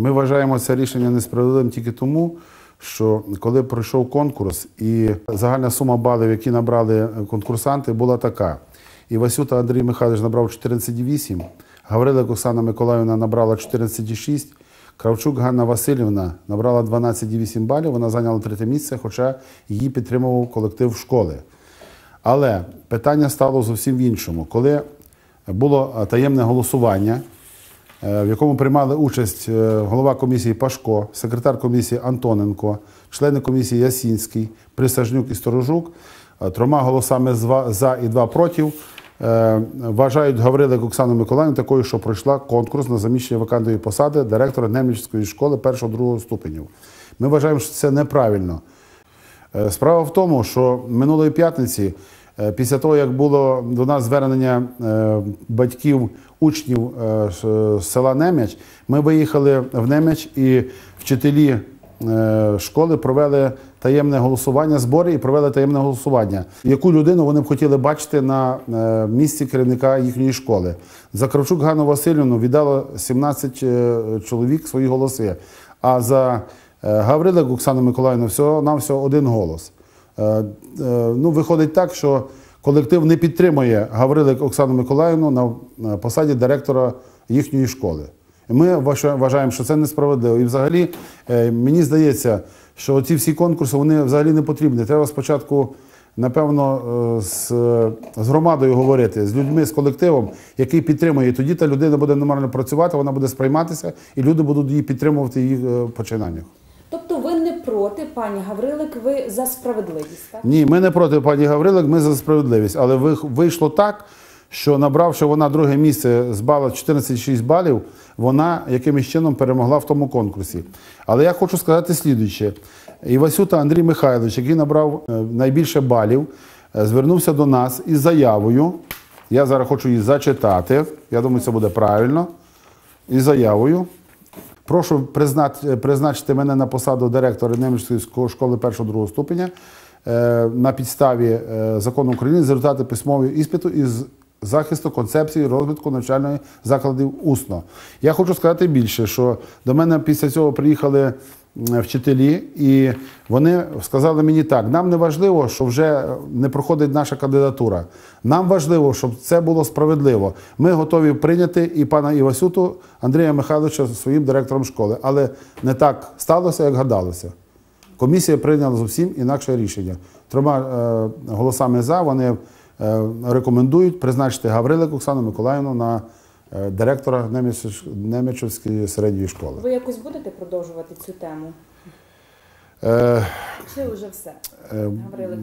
Ми вважаємо це рішення несправедливим тільки тому, що коли пройшов конкурс і загальна сума балів, які набрали конкурсанти, була така. Івасюта Андрій Михайлович набрав 14,8, Гаврилик Оксана Миколаївна набрала 14,6, Кравчук Ганна Васильівна набрала 12,8 балів, вона зайняла третє місце, хоча її підтримував колектив школи. Але питання стало зовсім в іншому. Коли було е, таємне голосування, в якому приймали участь е, голова комісії Пашко, секретар комісії Антоненко, члени комісії Ясінський, Присажнюк і Сторожук, е, трьома голосами за і два проти, е, вважають Гаврилик Оксану Миколаївну такою, що пройшла конкурс на заміщення вакантної посади директора Немічської школи першого-другого ступенів. Ми вважаємо, що це неправильно. Е, Справа в тому, що минулої п'ятниці, е, після того, як було до нас звернення е, батьків учнів е, з села Немеч, ми виїхали в Немеч і вчителі е, школи провели таємне голосування, збори і провели таємне голосування. Яку людину вони б хотіли бачити на е, місці керівника їхньої школи? За Кравчук Ганну Васильівну віддало 17 е, чоловік свої голоси. А за Е, Гаврилик Оксана Миколаївна всього нам один голос. Е, е, Ну, виходить так, що колектив не підтримує Гаврилик Оксану Миколаївну на посаді директора їхньої школи. Ми вважа- вважаємо, що це несправедливо. І взагалі е, мені здається, що ці всі конкурси вони взагалі не потрібні. Треба спочатку. Напевно, з, з громадою говорити, з людьми, з колективом, який підтримує. І тоді та людина буде нормально працювати, вона буде сприйматися, і люди будуть її підтримувати в її починаннях. Проти, пані Гаврилик, ви за справедливість, так? Ні, ми не проти пані Гаврилик, ми за справедливість. Але ви- вийшло так, що набравши вона друге місце з бала 14,6 балів, вона якимось чином перемогла в тому конкурсі. Але я хочу сказати слідуюче. Івасюта Андрій Михайлович, який набрав е, найбільше балів, е, звернувся до нас із заявою. Я зараз хочу її зачитати. Я думаю, це буде правильно. Із заявою. Прошу призначити мене на посаду директора Немічської школи 1-2 ступеня е, на підставі е, закону України з результати письмового іспиту із захисту концепції розвитку навчальної закладів усно. Я хочу сказати більше, що до мене після цього приїхали вчителі, і вони сказали мені так: нам не важливо, що вже не проходить наша кандидатура. Нам важливо, щоб це було справедливо. Ми готові прийняти і пана Івасюту Андрія Михайловича своїм директором школи. Але не так сталося, як гадалося. Комісія прийняла зовсім інакше рішення. Трьома е, голосами за вони е, рекомендують призначити Гаврилик Оксану Миколаївну на е, директора Немеч- Немечівської середньої школи. Ви якось будете продовжувати цю тему? Е, Чи вже все? Е,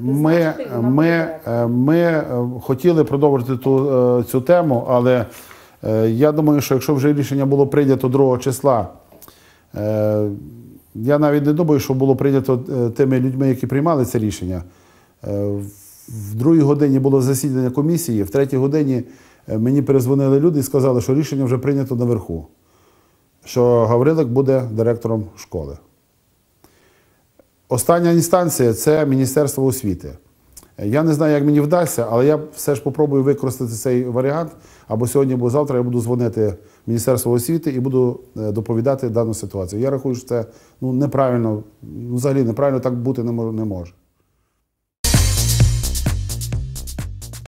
Ми, е, е, хотіли продовжити ту, е, цю тему, але е, я думаю, що якщо вже рішення було прийнято 2 числа, е, я навіть не думаю, що було прийнято е, тими людьми, які приймали це рішення. Е, В другій годині було засідання комісії, в третій годині е, мені перезвонили люди і сказали, що рішення вже прийнято наверху, що Гаврилик буде директором школи. Остання інстанція це Міністерство освіти. Я не знаю, як мені вдасться, але я все ж попробую використати цей варіант. Або сьогодні, або завтра я буду дзвонити в Міністерство освіти і буду е, доповідати дану ситуацію. Я рахую, що це ну, неправильно, взагалі неправильно так бути не може.